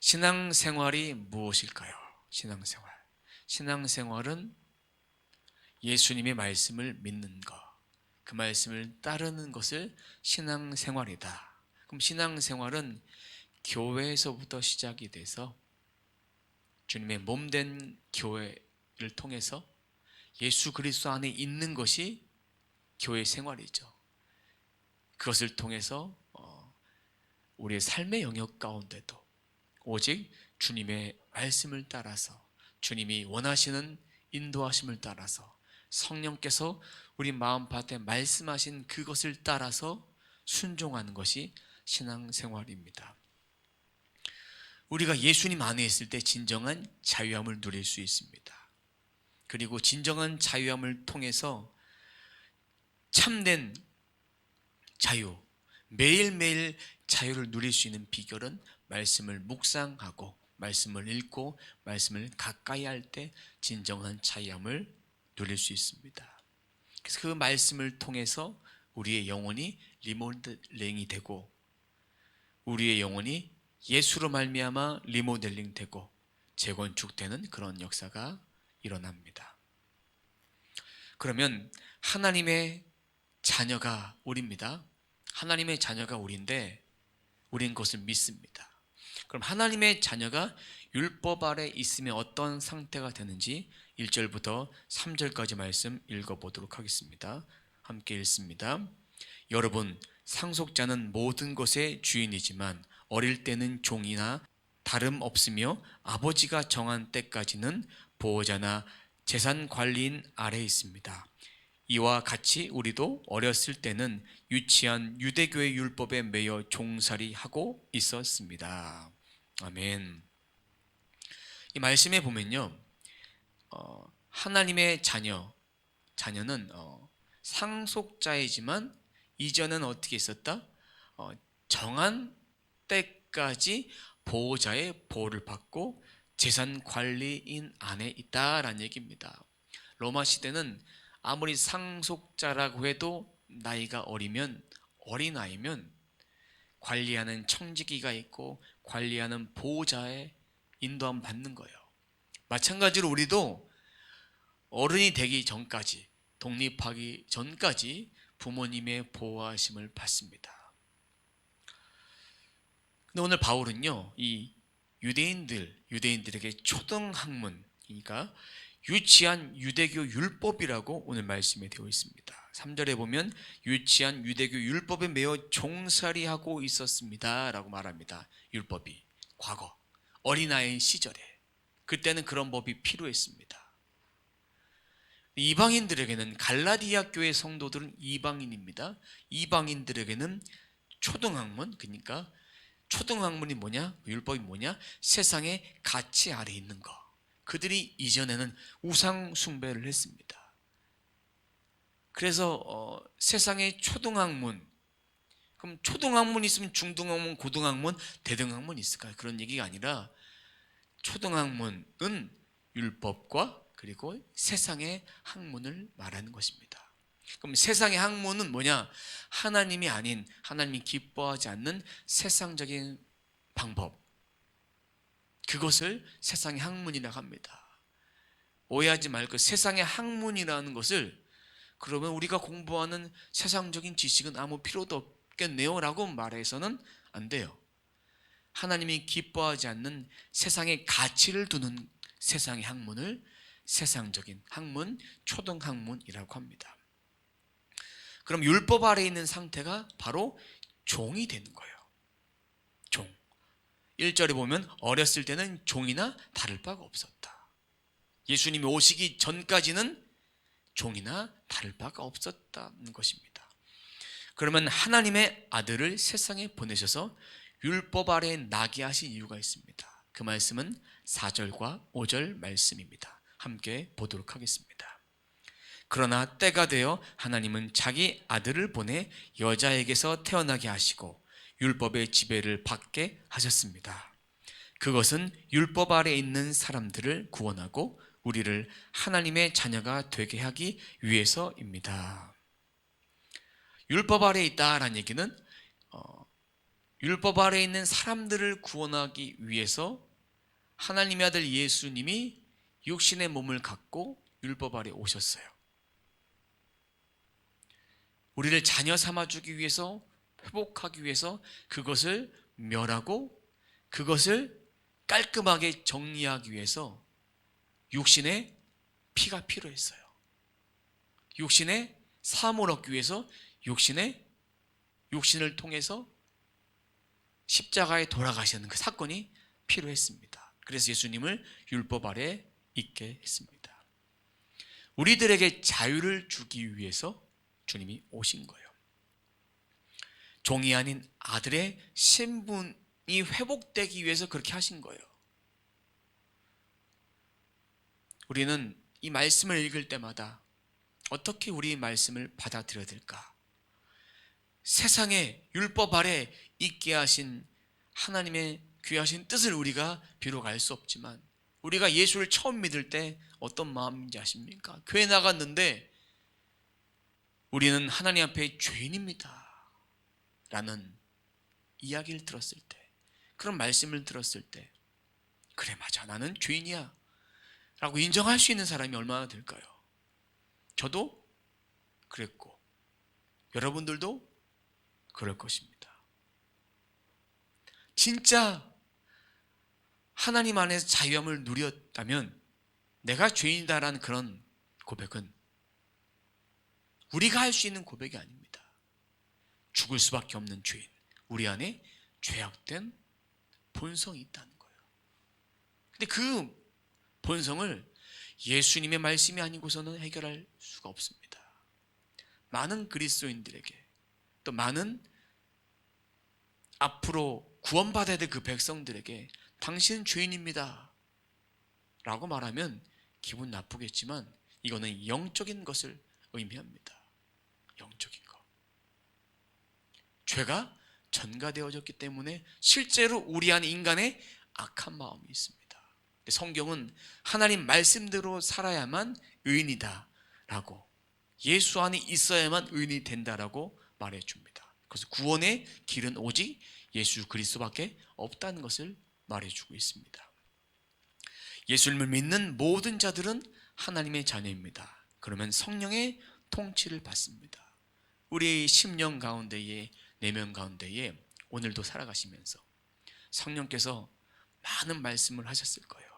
신앙생활이 무엇일까요? 신앙생활. 신앙생활은 예수님의 말씀을 믿는 것, 그 말씀을 따르는 것을 신앙생활이다. 그럼 신앙생활은 교회에서부터 시작이 돼서 주님의 몸 된 교회를 통해서 예수 그리스도 안에 있는 것이 교회 생활이죠. 그것을 통해서 어, 우리의 삶의 영역 가운데도 오직 주님의 말씀을 따라서 주님이 원하시는 인도하심을 따라서 성령께서 우리 마음밭에 말씀하신 그것을 따라서 순종하는 것이 신앙생활입니다. 우리가 예수님 안에 있을 때 진정한 자유함을 누릴 수 있습니다. 그리고 진정한 자유함을 통해서 참된 자유, 매일매일 자유를 누릴 수 있는 비결은 말씀을 묵상하고 말씀을 읽고 말씀을 가까이 할 때 진정한 자유함을 누릴 수 있습니다. 그래서 그 말씀을 통해서 우리의 영혼이 리모델링이 되고 우리의 영혼이 예수로 말미암아 리모델링 되고 재건축되는 그런 역사가 일어납니다. 그러면 하나님의 자녀가 우리입니다. 하나님의 자녀가 우리인데 우린 그것을 믿습니다. 그럼 하나님의 자녀가 율법 아래 있으면 어떤 상태가 되는지 1절부터 3절까지 말씀 읽어보도록 하겠습니다. 함께 읽습니다. 여러분, 상속자는 모든 것의 주인이지만 어릴 때는 종이나 다름 없으며 아버지가 정한 때까지는 보호자나 재산 관리인 아래 있습니다. 이와 같이 우리도 어렸을 때는 유치한 유대교의 율법에 매여 종살이 하고 있었습니다. 아멘. 이 말씀에 보면요, 어, 하나님의 자녀, 자녀는 어, 상속자이지만 이전은 어떻게 있었다? 어, 정한 때까지 보호자의 보호를 받고 재산 관리인 안에 있다라는 얘기입니다. 로마 시대는 아무리 상속자라고 해도 나이가 어리면 어린아이면 관리하는 청지기가 있고 관리하는 보호자의 인도함 받는 거예요. 마찬가지로 우리도 어른이 되기 전까지 독립하기 전까지 부모님의 보호하심을 받습니다. 근데 오늘 바울은요, 이 유대인들, 유대인들에게 초등학문, 그러니까 유치한 유대교 율법이라고 오늘 말씀에 되어 있습니다. 3절에 보면 유치한 유대교 율법에 매어 종살이하고 있었습니다. 라고 말합니다. 율법이. 과거. 어린아이 시절에. 그때는 그런 법이 필요했습니다. 이방인들에게는 갈라디아 교회 성도들은 이방인입니다. 이방인들에게는 초등학문, 그러니까 초등학문이 뭐냐? 율법이 뭐냐? 세상의 가치 아래 있는 거. 그들이 이전에는 우상 숭배를 했습니다. 그래서 어, 세상의 초등학문 그럼 초등학문 있으면 중등학문, 고등학문, 대등학문 있을까요? 그런 얘기가 아니라 초등학문은 율법과 그리고 세상의 학문을 말하는 것입니다. 그럼 세상의 학문은 뭐냐? 하나님이 아닌 하나님이 기뻐하지 않는 세상적인 방법. 그것을 세상의 학문이라고 합니다. 오해하지 말고 세상의 학문이라는 것을 그러면 우리가 공부하는 세상적인 지식은 아무 필요도 없겠네요 라고 말해서는 안 돼요. 하나님이 기뻐하지 않는 세상의 가치를 두는 세상의 학문을 세상적인 학문, 초등학문이라고 합니다. 그럼 율법 아래 있는 상태가 바로 종이 되는 거예요. 종. 1절에 보면 어렸을 때는 종이나 다를 바가 없었다. 예수님이 오시기 전까지는 종이나 다를 바가 없었다는 것입니다. 그러면 하나님의 아들을 세상에 보내셔서 율법 아래 나게 하신 이유가 있습니다. 그 말씀은 4절과 5절 말씀입니다. 함께 보도록 하겠습니다. 그러나 때가 되어 하나님은 자기 아들을 보내 여자에게서 태어나게 하시고 율법의 지배를 받게 하셨습니다. 그것은 율법 아래 있는 사람들을 구원하고 우리를 하나님의 자녀가 되게 하기 위해서입니다. 율법 아래 있다라는 얘기는 어, 율법 아래 있는 사람들을 구원하기 위해서 하나님의 아들 예수님이 육신의 몸을 갖고 율법 아래 오셨어요. 우리를 자녀 삼아 주기 위해서 회복하기 위해서 그것을 멸하고 그것을 깔끔하게 정리하기 위해서 육신의 피가 필요했어요. 육신의 사함을 얻기 위해서 육신의 육신을 통해서 십자가에 돌아가시는 그 사건이 필요했습니다. 그래서 예수님을 율법 아래 있게 했습니다. 우리들에게 자유를 주기 위해서 주님이 오신 거예요. 종이 아닌 아들의 신분이 회복되기 위해서 그렇게 하신 거예요. 우리는 이 말씀을 읽을 때마다 어떻게 우리 말씀을 받아들여야 될까? 세상에 율법 아래 있게 하신 하나님의 귀하신 뜻을 우리가 비록 알 수 없지만 우리가 예수를 처음 믿을 때 어떤 마음인지 아십니까? 교회 나갔는데 우리는 하나님 앞에 죄인입니다. 라는 이야기를 들었을 때, 그런 말씀을 들었을 때, 그래, 맞아. 나는 죄인이야. 라고 인정할 수 있는 사람이 얼마나 될까요? 저도 그랬고, 여러분들도 그럴 것입니다. 진짜 하나님 안에서 자유함을 누렸다면 내가 죄인이다라는 그런 고백은 우리가 할 수 있는 고백이 아닙니다. 죽을 수밖에 없는 죄인. 우리 안에 죄악된 본성이 있다는 거예요. 근데 그 본성을 예수님의 말씀이 아니고서는 해결할 수가 없습니다. 많은 그리스도인들에게 또 많은 앞으로 구원받아야 될 그 백성들에게 당신은 죄인입니다. 라고 말하면 기분 나쁘겠지만 이거는 영적인 것을 의미합니다. 영적인 것. 죄가 전가되어졌기 때문에 실제로 우리 안에 인간의 악한 마음이 있습니다. 성경은 하나님 말씀대로 살아야만 의인이다 라고 예수 안에 있어야만 의인이 된다라고 말해 줍니다. 그래서 구원의 길은 오직 예수 그리스도밖에 없다는 것을 말해 주고 있습니다. 예수님을 믿는 모든 자들은 하나님의 자녀입니다. 그러면 성령의 통치를 받습니다. 우리 심령 가운데에 내면 가운데에 오늘도 살아가시면서 성령께서 많은 말씀을 하셨을 거예요.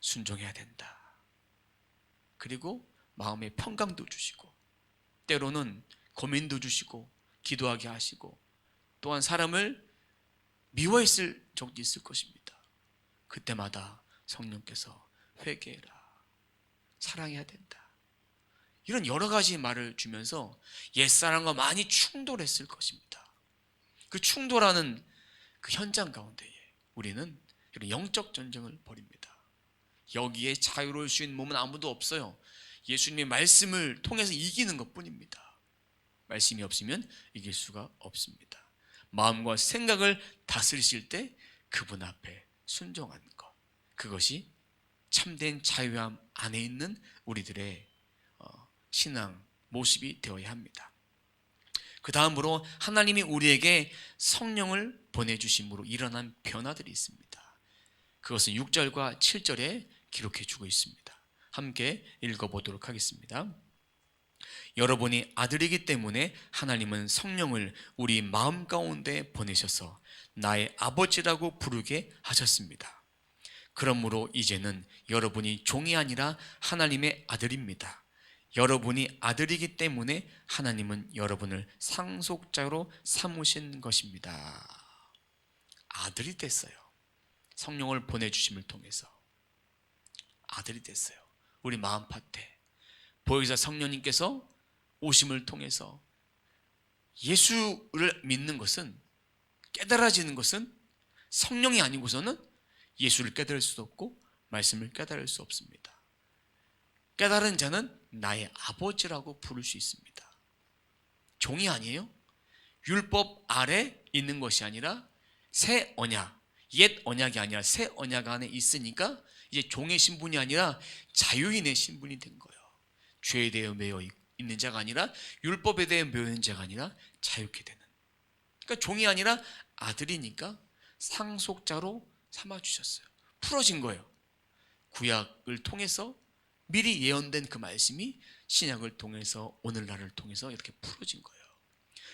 순종해야 된다. 그리고 마음의 평강도 주시고 때로는 고민도 주시고 기도하게 하시고 또한 사람을 미워했을 적도 있을 것입니다. 그때마다 성령께서 회개해라. 사랑해야 된다. 이런 여러 가지 말을 주면서 옛사람과 많이 충돌했을 것입니다. 그 충돌하는 그 현장 가운데에 우리는 이런 영적 전쟁을 벌입니다. 여기에 자유로울 수 있는 몸은 아무도 없어요. 예수님의 말씀을 통해서 이기는 것 뿐입니다. 말씀이 없으면 이길 수가 없습니다. 마음과 생각을 다스리실 때 그분 앞에 순종하는 것. 그것이 참된 자유함 안에 있는 우리들의 어, 신앙 모습이 되어야 합니다. 그 다음으로 하나님이 우리에게 성령을 보내주심으로 일어난 변화들이 있습니다. 그것은 6절과 7절에 기록해 주고 있습니다. 함께 읽어보도록 하겠습니다. 여러분이 아들이기 때문에 하나님은 성령을 우리 마음 가운데 보내셔서 나의 아버지라고 부르게 하셨습니다. 그러므로 이제는 여러분이 종이 아니라 하나님의 아들입니다. 여러분이 아들이기 때문에 하나님은 여러분을 상속자로 삼으신 것입니다. 아들이 됐어요. 성령을 보내주심을 통해서 아들이 됐어요. 우리 마음 밭에 보혜사 성령님께서 오심을 통해서 예수를 믿는 것은 깨달아지는 것은 성령이 아니고서는 예수를 깨달을 수도 없고 말씀을 깨달을 수 없습니다. 깨달은 자는 나의 아버지라고 부를 수 있습니다. 종이 아니에요? 율법 아래 있는 것이 아니라 새 언약, 옛 언약이 아니라 새 언약 안에 있으니까 이제 종의 신분이 아니라 자유인의 신분이 된 거예요. 죄에 대해 매여 있는 자가 아니라 율법에 대해 매여 있는 자가 아니라 자유케 되는 그러니까 종이 아니라 아들이니까 상속자로 삼아 주셨어요. 풀어진 거예요. 구약을 통해서 미리 예언된 그 말씀이 신약을 통해서 오늘날을 통해서 이렇게 풀어진 거예요.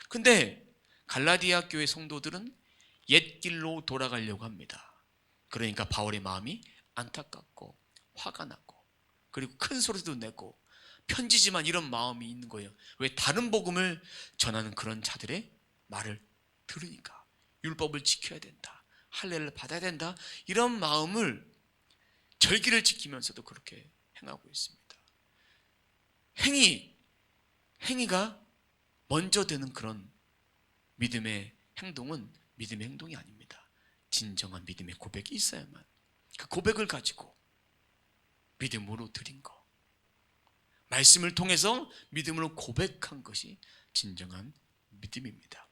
근데 갈라디아 교회 성도들은 옛 길로 돌아가려고 합니다. 그러니까 바울의 마음이 안타깝고 화가 나고 그리고 큰 소리도 내고 편지지만 이런 마음이 있는 거예요. 왜 다른 복음을 전하는 그런 자들의 말을 들으니까 율법을 지켜야 된다. 할례를 받아야 된다. 이런 마음을 절기를 지키면서도 그렇게 행하고 있습니다. 행위 행위가 먼저 되는 그런 믿음의 행동은 믿음의 행동이 아닙니다. 진정한 믿음의 고백이 있어야만 그 고백을 가지고 믿음으로 드린 거. 말씀을 통해서 믿음으로 고백한 것이 진정한 믿음입니다.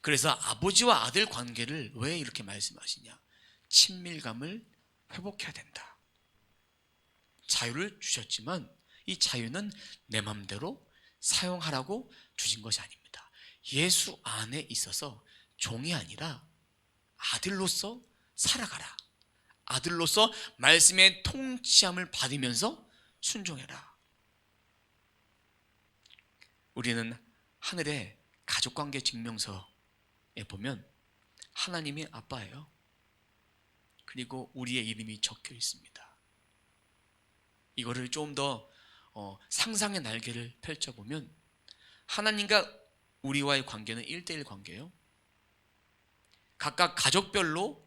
그래서 아버지와 아들 관계를 왜 이렇게 말씀하시냐? 친밀감을 회복해야 된다. 자유를 주셨지만 이 자유는 내 마음대로 사용하라고 주신 것이 아닙니다. 예수 안에 있어서 종이 아니라 아들로서 살아가라. 아들로서 말씀의 통치함을 받으면서 순종해라. 우리는 하늘의 가족관계 증명서에 보면 하나님이 아빠예요. 그리고 우리의 이름이 적혀 있습니다. 이거를 좀더 어, 상상의 날개를 펼쳐보면 하나님과 우리와의 관계는 1대1 관계예요. 각각 가족별로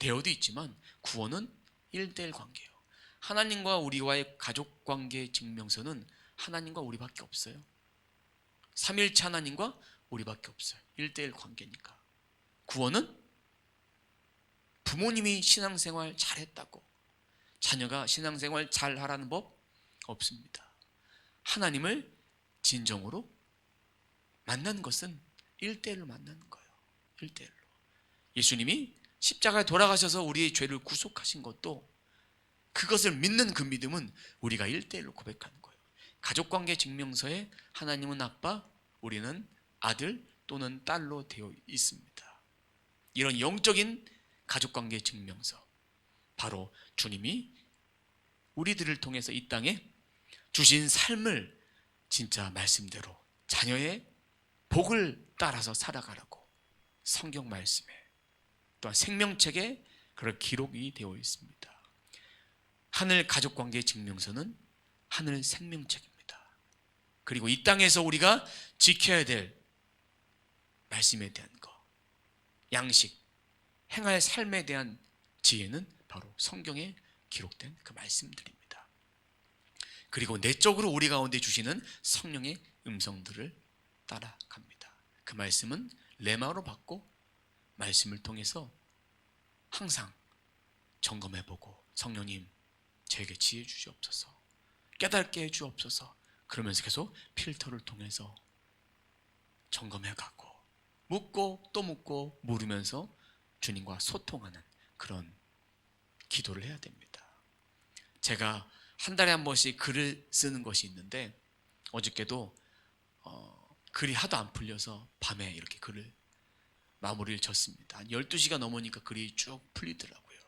되어도 있지만 구원은 1대1 관계예요. 하나님과 우리와의 가족 관계 증명서는 하나님과 우리밖에 없어요. 삼일체 하나님과 우리밖에 없어요. 1대1 관계니까. 구원은 부모님이 신앙생활 잘했다고 자녀가 신앙생활 잘 하라는 법 없습니다. 하나님을 진정으로 만나는 것은 1대1로 만나는 거예요. 1대1로. 예수님이 십자가에 돌아가셔서 우리의 죄를 구속하신 것도 그것을 믿는 그 믿음은 우리가 1대1로 고백하는 거예요. 가족관계 증명서에 하나님은 아빠, 우리는 아들 또는 딸로 되어 있습니다. 이런 영적인 가족관계 증명서. 바로 주님이 우리들을 통해서 이 땅에 주신 삶을 진짜 말씀대로 자녀의 복을 따라서 살아가라고 성경 말씀에 또한 생명책에 그런 기록이 되어 있습니다. 하늘 가족 관계 증명서는 하늘 생명책입니다. 그리고 이 땅에서 우리가 지켜야 될 말씀에 대한 거, 양식, 행할 삶에 대한 지혜는 바로 성경에 기록된 그 말씀들입니다. 그리고 내적으로 우리 가운데 주시는 성령의 음성들을 따라갑니다. 그 말씀은 레마로 받고 말씀을 통해서 항상 점검해 보고 성령님 저에게 지혜 주시옵소서. 깨닫게 해 주옵소서. 그러면서 계속 필터를 통해서 점검해 가고 묻고 또 묻고 물으면서 주님과 소통하는 그런 기도를 해야 됩니다. 제가 한 달에 한 번씩 글을 쓰는 것이 있는데 어저께도 어, 글이 하도 안 풀려서 밤에 이렇게 글을 마무리를 졌습니다. 한 12시가 넘으니까 글이 쭉 풀리더라고요.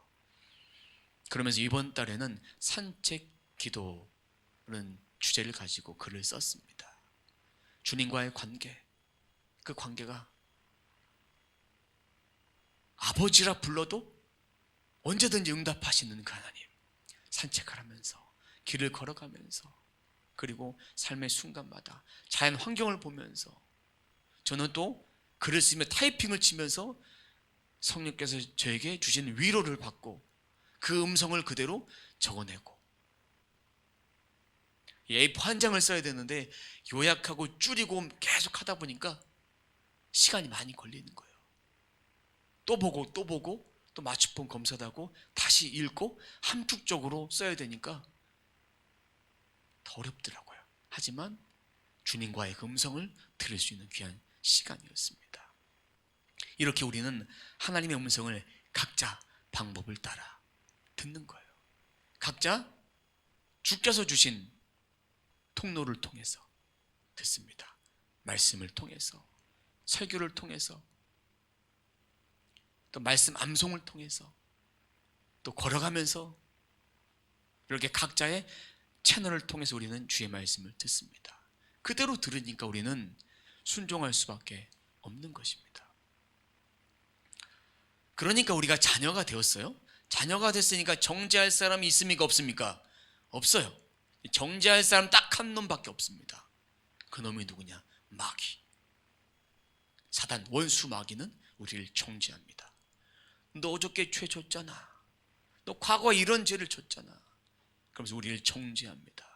그러면서 이번 달에는 산책 기도는 주제를 가지고 글을 썼습니다. 주님과의 관계, 그 관계가 아버지라 불러도 언제든지 응답하시는 그 하나님. 산책하면서 길을 걸어가면서 그리고 삶의 순간마다 자연 환경을 보면서 저는 또 글을 쓰며 타이핑을 치면서 성령께서 저에게 주신 위로를 받고 그 음성을 그대로 적어내고 A4 한 장을 써야 되는데 요약하고 줄이고 계속 하다 보니까 시간이 많이 걸리는 거예요. 또 보고 또 보고 또 검사도 하고 다시 읽고 함축적으로 써야 되니까 더 어렵더라고요. 하지만 주님과의 그 음성을 들을 수 있는 귀한 시간이었습니다. 이렇게 우리는 하나님의 음성을 각자 방법을 따라 듣는 거예요. 각자 주께서 주신 통로를 통해서 듣습니다. 말씀을 통해서 설교를 통해서 또 말씀 암송을 통해서 또 걸어가면서 이렇게 각자의 채널을 통해서 우리는 주의 말씀을 듣습니다. 그대로 들으니까 우리는 순종할 수밖에 없는 것입니다. 그러니까 우리가 자녀가 되었어요. 자녀가 됐으니까 정죄할 사람이 있습니까? 없습니까? 없어요. 정죄할 사람 딱 한 놈밖에 없습니다. 그 놈이 누구냐? 마귀. 사단 원수 마귀는 우리를 정죄합니다. 너 어저께 죄 졌잖아. 너 과거에 이런 죄를 졌잖아. 그러면서 우리를 정죄합니다.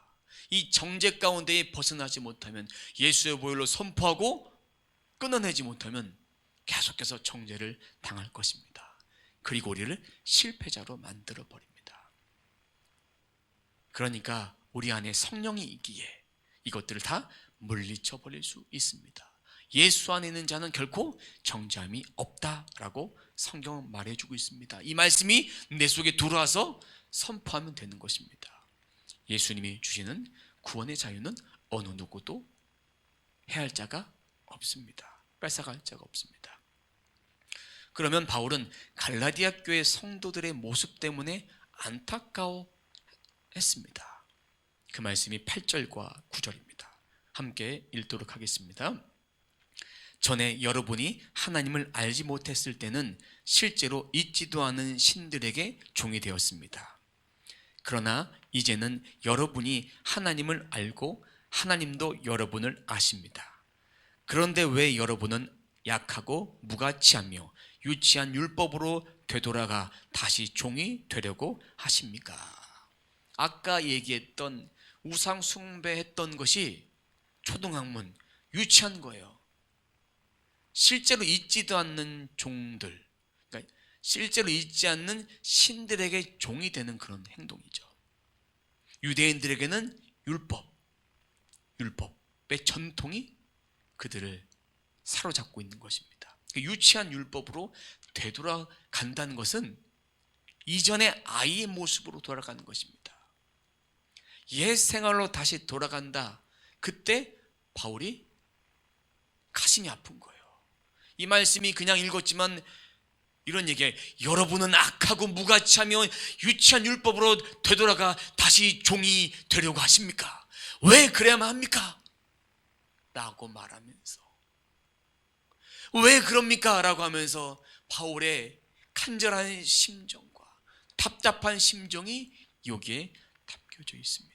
이 정죄 가운데에 벗어나지 못하면 예수의 보혈로 선포하고 끊어내지 못하면 계속해서 정죄를 당할 것입니다. 그리고 우리를 실패자로 만들어 버립니다. 그러니까 우리 안에 성령이 있기에 이것들을 다 물리쳐 버릴 수 있습니다. 예수 안에 있는 자는 결코 정죄함이 없다라고 성경은 말해주고 있습니다. 이 말씀이 내 속에 들어와서 선포하면 되는 것입니다. 예수님이 주시는 구원의 자유는 어느 누구도 해할 자가 없습니다. 뺏어갈 자가 없습니다. 그러면 바울은 갈라디아 교회 성도들의 모습 때문에 안타까워했습니다. 그 말씀이 8절과 9절입니다. 함께 읽도록 하겠습니다. 전에 여러분이 하나님을 알지 못했을 때는 실제로 있지도 않은 신들에게 종이 되었습니다. 그러나 이제는 여러분이 하나님을 알고 하나님도 여러분을 아십니다. 그런데 왜 여러분은 약하고 무가치하며 유치한 율법으로 되돌아가 다시 종이 되려고 하십니까? 아까 얘기했던 우상 숭배했던 것이 초등학문 유치한 거예요. 실제로 있지도 않는 종들, 그러니까 실제로 있지 않는 신들에게 종이 되는 그런 행동이죠. 유대인들에게는 율법, 율법의 전통이 그들을 사로잡고 있는 것입니다. 그 유치한 율법으로 되돌아간다는 것은 이전의 아이의 모습으로 돌아가는 것입니다. 옛 생활로 다시 돌아간다. 그때 바울이 가슴이 아픈 거예요. 이 말씀이 그냥 읽었지만 이런 얘기에 여러분은 악하고 무가치하며 유치한 율법으로 되돌아가 다시 종이 되려고 하십니까? 왜 그래야만 합니까? 라고 말하면서 왜 그럽니까? 라고 하면서 바울의 간절한 심정과 답답한 심정이 여기에 담겨져 있습니다.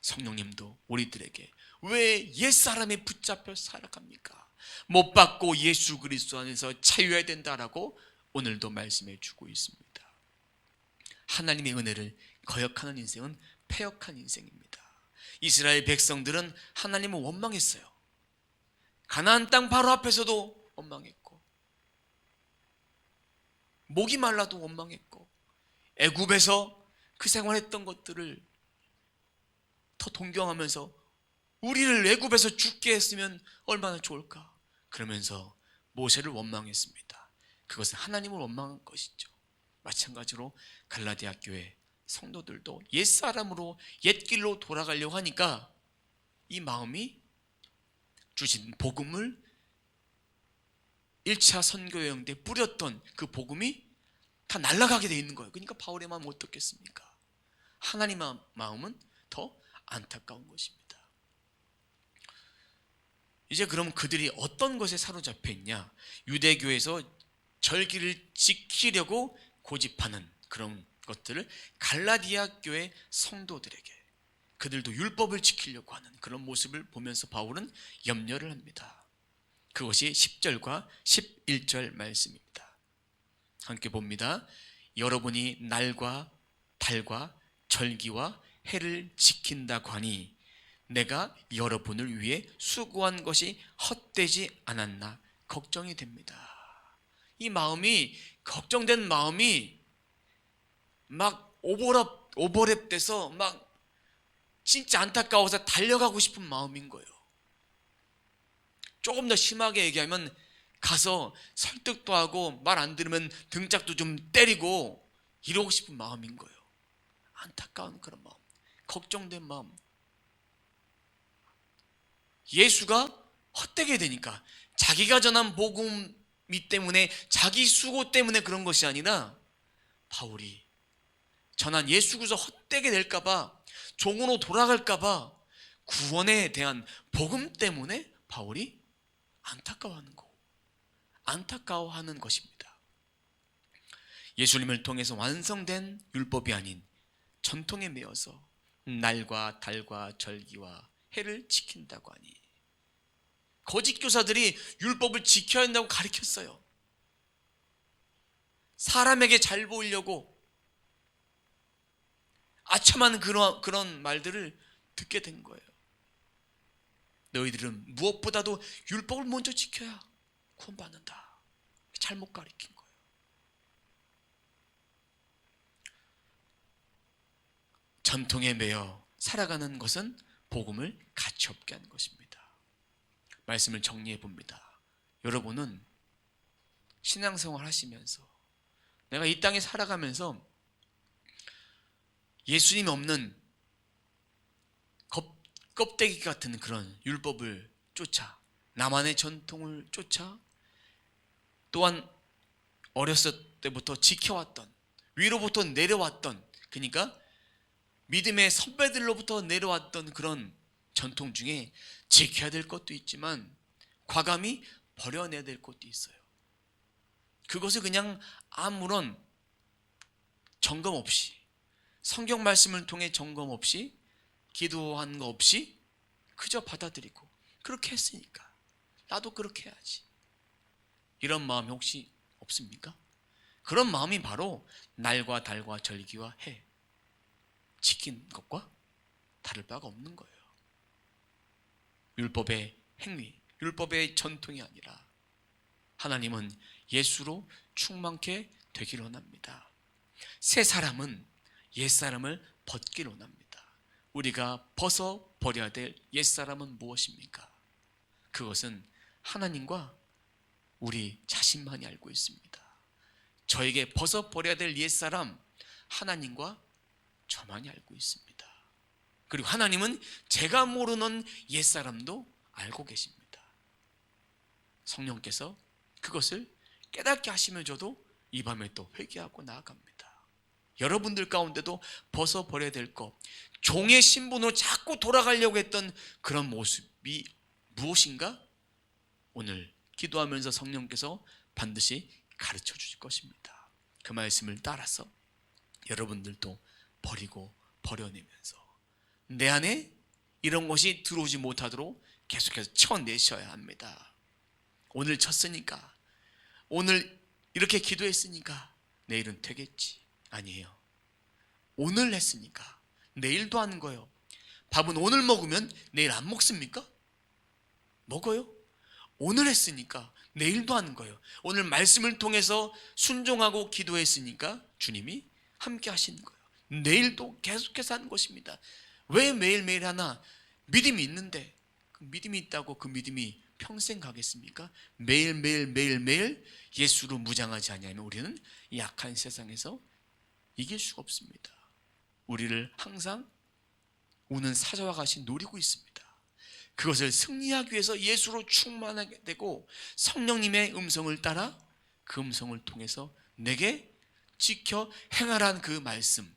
성령님도 우리들에게 왜 옛사람에 붙잡혀 살아갑니까? 못 받고 예수 그리스도 안에서 자유해야 된다라고 오늘도 말씀해 주고 있습니다. 하나님의 은혜를 거역하는 인생은 패역한 인생입니다. 이스라엘 백성들은 하나님을 원망했어요. 가나안 땅 바로 앞에서도 원망했고 목이 말라도 원망했고 애굽에서 그 생활했던 것들을 더 동경하면서 우리를 애굽에서 죽게 했으면 얼마나 좋을까 그러면서 모세를 원망했습니다. 그것은 하나님을 원망한 것이죠. 마찬가지로 갈라디아 교회 성도들도 옛 사람으로 옛 길로 돌아가려고 하니까 이 마음이 주신 복음을 1차 선교 여행 때 뿌렸던 그 복음이 다 날아가게 돼 있는 거예요. 그러니까 바울의 마음 어떻겠습니까? 하나님의 마음은 더 안타까운 것입니다. 이제 그럼 그들이 어떤 것에 사로잡혀 있냐? 유대교에서 절기를 지키려고 고집하는 그런 것들을 갈라디아 교회 성도들에게 그들도 율법을 지키려고 하는 그런 모습을 보면서 바울은 염려를 합니다. 그것이 10절과 11절 말씀입니다. 함께 봅니다. 여러분이 날과 달과 절기와 해를 지킨다고 하니 내가 여러분을 위해 수고한 것이 헛되지 않았나 걱정이 됩니다. 이 마음이 걱정된 마음이 막 오버랩 오버랩 돼서 막 진짜 안타까워서 달려가고 싶은 마음인 거예요. 조금 더 심하게 얘기하면 가서 설득도 하고 말 안 들으면 등짝도 좀 때리고 이러고 싶은 마음인 거예요. 안타까운 그런 마음, 걱정된 마음. 예수가 헛되게 되니까 자기가 전한 복음이 때문에 자기 수고 때문에 그런 것이 아니라 바울이 전한 예수 그리스도 헛되게 될까봐 종으로 돌아갈까봐 구원에 대한 복음 때문에 바울이 안타까워하는 거, 안타까워하는 것입니다. 예수님을 통해서 완성된 율법이 아닌 전통에 매여서 날과 달과 절기와 해를 지킨다고 하니 거짓 교사들이 율법을 지켜야 한다고 가르쳤어요. 사람에게 잘 보이려고 아첨한 그런 그런 말들을 듣게 된 거예요. 너희들은 무엇보다도 율법을 먼저 지켜야 구원받는다. 잘못 가르친 거예요. 전통에 매여 살아가는 것은 복음을 가치 없게 하는 것입니다. 말씀을 정리해 봅니다. 여러분은 신앙생활 하시면서 내가 이 땅에 살아가면서 예수님 없는 겁, 껍데기 같은 그런 율법을 쫓아 나만의 전통을 쫓아 또한 어렸을 때부터 지켜왔던 위로부터 내려왔던 그러니까 믿음의 선배들로부터 내려왔던 그런 전통 중에 지켜야 될 것도 있지만 과감히 버려내야 될 것도 있어요. 그것을 그냥 아무런 점검 없이 성경 말씀을 통해 점검 없이 기도한 거 없이 그저 받아들이고 그렇게 했으니까 나도 그렇게 해야지. 이런 마음이 혹시 없습니까? 그런 마음이 바로 날과 달과 절기와 해 지킨 것과 다를 바가 없는 거예요. 율법의 행위, 율법의 전통이 아니라 하나님은 예수로 충만케 되기를 원합니다. 새 사람은 옛 사람을 벗기를 원합니다. 우리가 벗어 버려야 될 옛 사람은 무엇입니까? 그것은 하나님과 우리 자신만이 알고 있습니다. 저에게 벗어 버려야 될 옛 사람 하나님과 저만이 알고 있습니다. 그리고 하나님은 제가 모르는 옛 사람도 알고 계십니다. 성령께서 그것을 깨닫게 하시면 저도 이 밤에 또 회개하고 나아갑니다. 여러분들 가운데도 벗어 버려야 될 것, 종의 신분으로 자꾸 돌아가려고 했던 그런 모습이 무엇인가? 오늘 기도하면서 성령께서 반드시 가르쳐 주실 것입니다. 그 말씀을 따라서 여러분들도 버리고 버려내면서 내 안에 이런 것이 들어오지 못하도록 계속해서 쳐내셔야 합니다. 오늘 쳤으니까, 오늘 이렇게 기도했으니까 내일은 되겠지. 아니에요. 오늘 했으니까 내일도 하는 거예요. 밥은 오늘 먹으면 내일 안 먹습니까? 먹어요. 오늘 했으니까 내일도 하는 거예요. 오늘 말씀을 통해서 순종하고 기도했으니까 주님이 함께 하시는 거예요. 내일도 계속해서 하는 것입니다. 왜 매일매일 하나? 믿음이 있는데 그 믿음이 있다고 그 믿음이 평생 가겠습니까? 매일매일 매일매일 예수로 무장하지 않냐면 우리는 이 약한 세상에서 이길 수가 없습니다. 우리를 항상 우는 사자와 같이 노리고 있습니다. 그것을 승리하기 위해서 예수로 충만하게 되고 성령님의 음성을 따라 그 음성을 통해서 내게 지켜 행하라는 그 말씀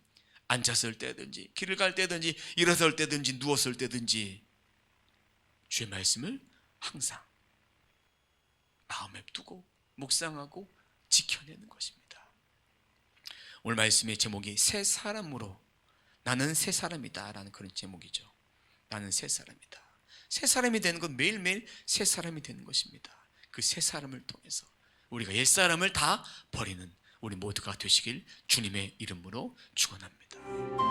앉았을 때든지 길을 갈 때든지 일어설 때든지 누웠을 때든지 주의 말씀을 항상 마음에 두고 묵상하고 지켜내는 것입니다. 오늘 말씀의 제목이 새 사람으로 나는 새 사람이다라는 그런 제목이죠. 나는 새 사람이다. 새 사람이 되는 건 매일매일 새 사람이 되는 것입니다. 그 새 사람을 통해서 우리가 옛 사람을 다 버리는 우리 모두가 되시길 주님의 이름으로 축원합니다. You.